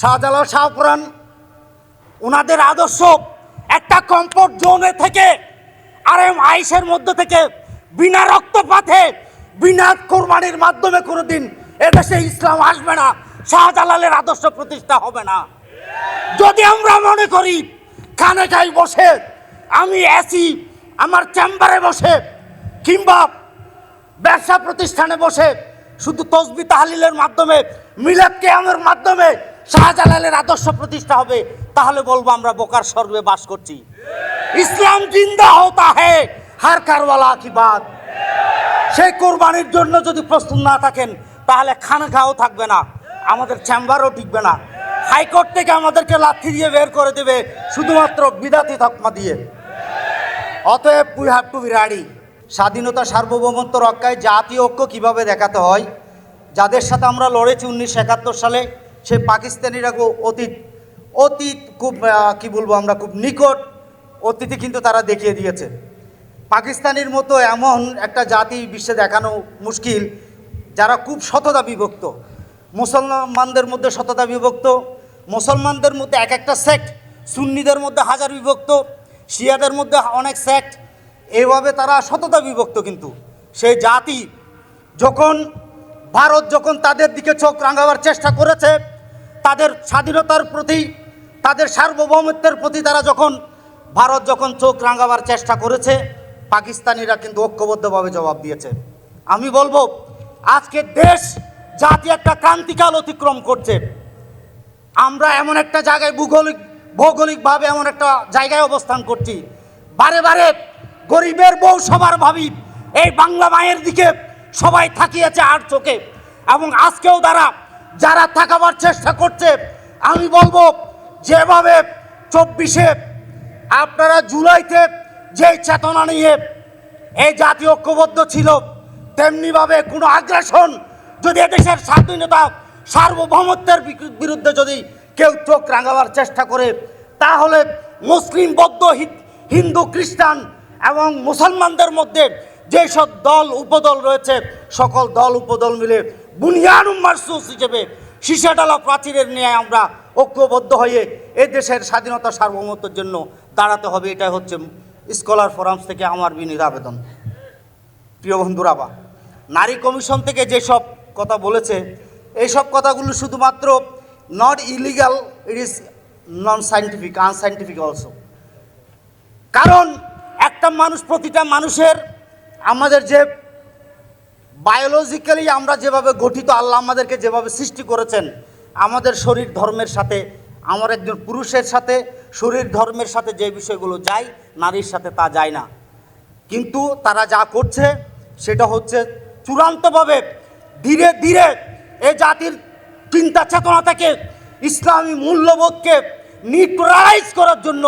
শাহজালাল শাহপুরান ওনাদের আদর্শ একটা কমফোর্ট জোনে থেকে, আর এম আইসের মধ্যে থেকে বিনা রক্তপাতে, বিনা কোরবানির মাধ্যমে কোনোদিন এদেশে ইসলাম আসবে না, শাহজালালের আদর্শ প্রতিষ্ঠা হবে না। যদি আমরা মনে করি, খানে খাই বসে, আমি এসি, আমার চেম্বারে বসে, কিংবা ব্যবসা প্রতিষ্ঠানে বসে, শুধু তসবি তাহলিলের মাধ্যমে, মিলাদ কেয়ামের মাধ্যমে শাহজালালের আদর্শ প্রতিষ্ঠা হবে, তাহলে বলব আমরা বোকার স্বর্গে বাস করছি। ইসলাম জিন্দা হতা হে হার কারওয়ালা কি বাদ সেই কোরবানির জন্য যদি প্রস্তুত না থাকেন, তাহলে খানখাও থাকবে না, আমাদের চেম্বারও টিকবে না। হাইকোর্ট থেকে আমাদেরকে লাথি দিয়ে বের করে দেবে, শুধুমাত্র বিদাতি তকমা দিয়ে। অতএব we have to be ready স্বাধীনতা সার্বভৌমত্ব রক্ষায় জাতীয় ঐক্য কীভাবে দেখাতে হয়, যাদের সাথে আমরা লড়েছি উনিশশো একাত্তর সালে সেই পাকিস্তানিরা অতীত অতীত খুব কি বলব আমরা, খুব নিকট অতীতে কিন্তু তারা দেখিয়ে দিয়েছে। পাকিস্তানের মতো এমন একটা জাতি বিশ্বে দেখানো মুশকিল, যারা খুব শততা বিভক্ত। মুসলমানদের মধ্যে শততা বিভক্ত, মুসলমানদের মধ্যে এক একটা সেক্ট সুন্নিদের মধ্যে হাজার বিভক্ত, শিয়াদের মধ্যে অনেক সেক্ট এভাবে তারা শততা বিভক্ত কিন্তু। সেই জাতি যখন, ভারত যখন তাদের দিকে চোখ রাঙাবার চেষ্টা করেছে তাদের স্বাধীনতার প্রতি, তাদের সার্বভৌমত্বের প্রতি তারা যখন, ভারত যখন চোখ রাঙাবার চেষ্টা করেছে, পাকিস্তানিরা কিন্তু ঐক্যবদ্ধভাবে জবাব দিয়েছে। আমি বলব, আজকে দেশ, জাতি একটা ক্রান্তিকাল অতিক্রম করছে। আমরা এমন একটা জায়গায় ভূগোলিক, ভৌগোলিকভাবে এমন একটা জায়গায় অবস্থান করছি। বারে বারে গরিবের বউ সবার ভাবি, এই বাংলা মায়ের দিকে সবাই থাকিয়েছে আর চোখে। এবং আজকেও তারা যারা থাকাবার চেষ্টা করছে, আমি বলব যেভাবে চব্বিশে আপনারা জুলাইতে যে চেতনা নিয়ে এই জাতীয় ঐক্যবদ্ধ ছিল, তেমনিভাবে কোনো আগ্রাসন যদি এদেশের স্বাধীনতা সার্বভৌমত্বের বিরুদ্ধে যদি কেউ চোখ রাঙাবার চেষ্টা করে, তাহলে মুসলিম, বৌদ্ধ হিন্দু, খ্রিস্টান এবং মুসলমানদের মধ্যে যেসব দল, উপদল রয়েছে, সকল দল, উপদল মিলে বুনিয়ানুম মারসুস হিসেবে সীসাডালা প্রাচীরের ন্যায় আমরা ঐক্যবদ্ধ হয়ে এ দেশের স্বাধীনতা সার্বভৌমত্বের জন্য দাঁড়াতে হবে। এটাই হচ্ছে স্কলার ফোরামস থেকে আমার বিনীত আবেদন। প্রিয় বন্ধুরা, বা, নারী কমিশন থেকে যেসব কথা বলেছে, এইসব কথাগুলো শুধুমাত্র not illegal it is non scientific unscientific also কারণ একটা মানুষ, প্রতিটা মানুষের আমাদের যে বায়োলজিক্যালি আমরা যেভাবে গঠিত, আল্লাহ আমাদেরকে যেভাবে সৃষ্টি করেছেন, আমাদের শরীর ধর্মের সাথে, আমার একজন পুরুষের সাথে, শরীর ধর্মের সাথে যে বিষয়গুলো যায়, নারীর সাথে তা যায় না। কিন্তু তারা যা করছে, সেটা হচ্ছে চূড়ান্তভাবে ধীরে ধীরে এ জাতির চিন্তা চেতনা থেকে ইসলামী মূল্যবোধকে নিউট্রালাইজ করার জন্য,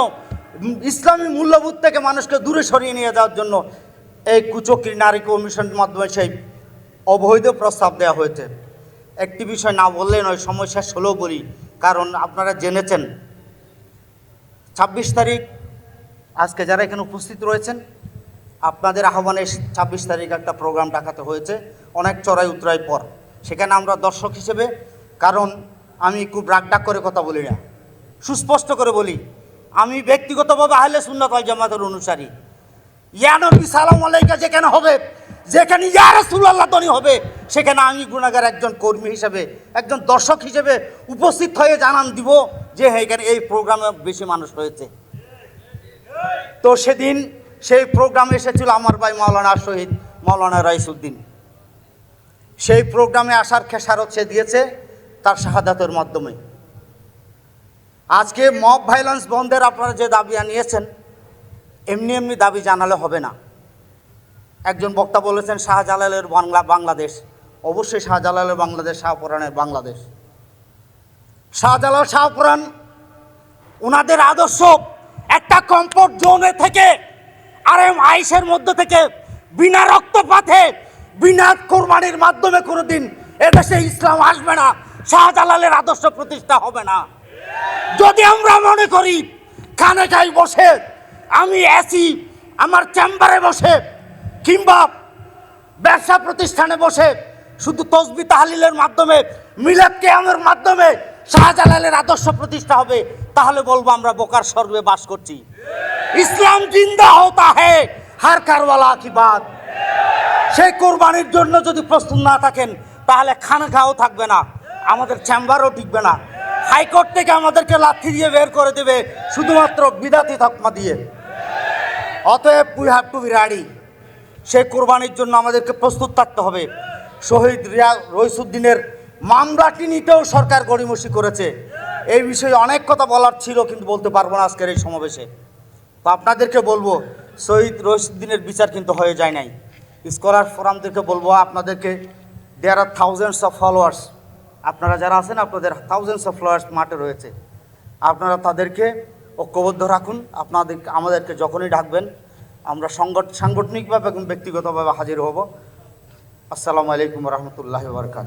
ইসলামী মূল্যবোধ থেকে মানুষকে দূরে সরিয়ে নিয়ে যাওয়ার জন্য এই কুচক্রি নারী কমিশনের মাধ্যমে সেই অবৈধ প্রস্তাব দেওয়া হয়েছে। একটি বিষয় না বললে নয়, সময় শেষ হলেও বলি, কারণ আপনারা জেনেছেন। ছাব্বিশ তারিখ, আজকে যারা এখানে উপস্থিত রয়েছেন, আপনাদের আহ্বানে ছাব্বিশ তারিখ একটা প্রোগ্রাম ডাকাতে হয়েছে, অনেক চড়াই উতরাই পর। সেখানে আমরা দর্শক হিসেবে, কারণ আমি খুব রাগডাক করে কথা বলি না, সুস্পষ্ট করে বলি, আমি ব্যক্তিগতভাবে আহলে সুন্নত জামাতের অনুসারী। ইয়ানবী সালাম আলাইকা যেখানে হবে? যেখানে ইয়া রাসূলুল্লাহ তনি হবে, সেখানে আমি গুণাগার একজন কর্মী হিসেবে, একজন দর্শক হিসেবে উপস্থিত হয়ে জানান দিব যে হ্যাঁ এখানে এই প্রোগ্রামে বেশি মানুষ হয়েছে। তো সেদিন সেই প্রোগ্রামে এসেছিল আমার ভাই মাওলানা শহীদ মাওলানা রাইসুদ্দিন। সেই প্রোগ্রামে আসার খেসারত সে দিয়েছে তার শাহাদাতের মাধ্যমে। আজকে মব ভাইলেন্স বন্ধের আপনারা যে দাবি নিয়েছেন এমনি এমনি দাবি জানালে হবে না। একজন বক্তা বলেছেন, শাহজালালের বাংলা, বাংলাদেশ। অবশ্যই শাহজালালের বাংলাদেশ, শাহপুরাণের বাংলাদেশ। শাহজালাল, শাহপুরাণ ওনাদের আদর্শ একটা কমফোর্ট জোনে থেকে আর এম আইসের মধ্যে থেকে, বিনা রক্তপাতে, বিনা কোরবানির মাধ্যমে কোনো কোনোদিন এদেশে ইসলাম আসবে না, শাহজালালের আদর্শ প্রতিষ্ঠা হবে না। যদি আমরা মনে করি খানে খাই বসে, আমি এসি, আমার চেম্বারে বসে কিংবা ব্যবসা প্রতিষ্ঠানে বসে শুধু তসবি তাহলিলের মাধ্যমে, মিলাদ কেয়ামের মাধ্যমে শাহজালালের আদর্শ প্রতিষ্ঠা হবে, তাহলে বলব আমরা বোকার স্বর্গে বাস করছি। ইসলাম জিন্দা হতা হে হার কারওয়ালা কি বাদ সেই কোরবানির জন্য যদি প্রস্তুত না থাকেন, তাহলে খানখাও থাকবে না, আমাদের চেম্বারও টিকবে না। হাইকোর্ট থেকে আমাদেরকে লাথি দিয়ে বের করে দেবে, শুধুমাত্র বিদাতি তকমা দিয়ে। অতএব we have to be ready সেই কোরবানির জন্য আমাদেরকে প্রস্তুত থাকতে হবে। শহীদ রিয়া রইসুদ্দিনের মামলাটি নিতেও সরকার গড়িমসি করেছে। এই বিষয়ে অনেক কথা বলার ছিল, কিন্তু বলতে পারব না আজকের এই সমাবেশে। তো আপনাদেরকে বলব, শহীদ রইসুদ্দিনের বিচার কিন্তু হয়ে যায় নাই। স্কলার ফোরামদেরকে বলব, আপনাদেরকে there are thousands of followers আপনারা যারা আছেন, আপনাদের থাউজেন্ডস অফ ফলোয়ার্স মাঠে রয়েছে। আপনারা তাদেরকে ঐক্যবদ্ধ রাখুন। আপনাদের, আমাদেরকে যখনই ডাকবেন আমরা সংগঠ সাংগঠনিকভাবে এবং ব্যক্তিগতভাবে হাজির হব। আসসালামু আলাইকুম রহমতুল্লাহ বরকাত